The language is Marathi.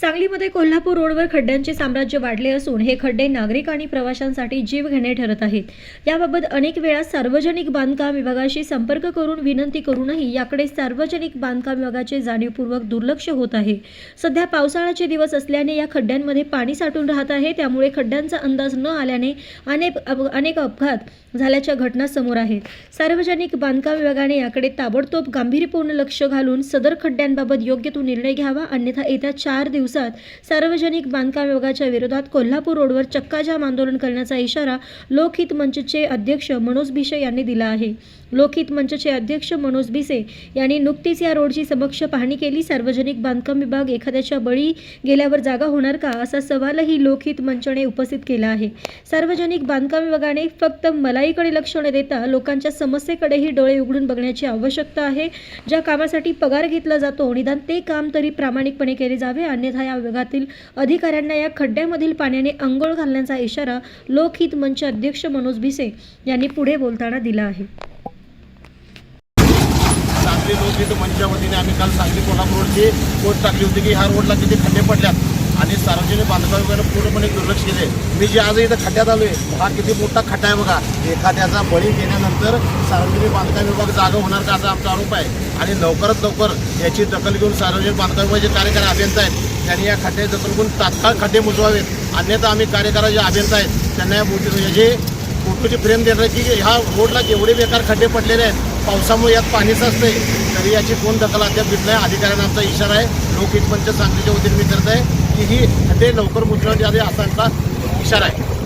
सांगलीमध्ये कोल्हापूर रोडवर खड्ड्यांचे साम्राज्य वाढले असून हे खड्डे नागरिक आणि प्रवाशांसाठी जीव घेणे ठरत आहेत. याबाबत अनेक वेळा सार्वजनिक बांधकाम विभागाशी संपर्क करून विनंती करूनही याकडे सार्वजनिक बांधकाम विभागाचे जाणीवपूर्वक दुर्लक्ष होत आहे. सध्या पावसाळ्याचे दिवस असल्याने या खड्ड्यांमध्ये पाणी साठून राहत आहे. त्यामुळे खड्ड्यांचा अंदाज न आल्याने अनेक अप अनेक अपघात झाल्याच्या घटना समोर आहेत. सार्वजनिक बांधकाम विभागाने याकडे ताबडतोब गांभीर्यपूर्ण लक्ष घालून सदर खड्ड्यांबाबत योग्य तो निर्णय घ्यावा अन्यथा येत्या चार दिवस दिवसात सार्वजनिक बांधकाम विभागाच्या विरोधात कोल्हापूर रोडवर चक्काजाम आंदोलन करण्याचा इशारा लोकहित मंचचे अध्यक्ष मनोज भिसे यांनी दिला आहे. लोकहित मंचचे अध्यक्ष मनोज भिसे यांनी नुकतीच या रोडची समक्ष पाहणी केली. सार्वजनिक बांधकाम विभाग एखाद्याच्या बळी गेल्यावर जागा होणार का? असा सवालही लोकहित मंचने उपस्थित केला आहे. सार्वजनिक बांधकाम विभागाने फक्त मलाईकडे लक्ष न देता लोकांच्या समस्येकडेही डोळे उघडून बघण्याची आवश्यकता आहे. ज्या कामासाठी पगार घेतला जातो निदान ते काम तरी प्रामाणिकपणे केले जावे अन्यथा या विभागातील अधिकाऱ्यांना या खड्ड्यामधील पाण्याने अंघोळ घालण्याचा इशारा लोकहित मंच अध्यक्ष मनोज भिसे यांनी पुढे बोलताना दिला आहे. सांगली लोकहित मंचच्या वतीने आम्ही काल सांगली कोल्हापूर रोडची पोस्ट टाकली होती की ह्या रोडला किती खड्डे पडल्यात? आणि सार्वजनिक बांधकाम विभागानं पूर्णपणे दुर्लक्ष केले. मी जे आज इथं खड्ड्यात आलोय हा किती मोठा खड्डा आहे बघा. एखाद्याचा बळी गेल्यानंतर सार्वजनिक बांधकाम विभाग जागा होणार का असा आमचा आरोप आहे. आणि लवकरात लवकर याची दखल घेऊन सार्वजनिक बांधकाम विभागाचे कार्यकारी अभियंता आहेत. त्यांनी या खड्डे दखल घेऊन तात्काळ खड्डे मुजवावेत. अन्यथा आम्ही कार्यकराचे अभियंता आहेत त्यांना या मोठी याचे फोटोची फ्रेम देणार की ह्या रोडला एवढे बेकार खड्डे पडलेले आहेत. पावसामुळे यात पाणी असते तरी याची कोण दखल अद्याप घेतली आहे अधिकाऱ्यांना आमचा इशारा आहे. लोकहित मंच सांगलीच्या वतीने मी करत आहे की ही खड्डे लवकर मुजवण्यात आधी असा आमचा इशारा आहे.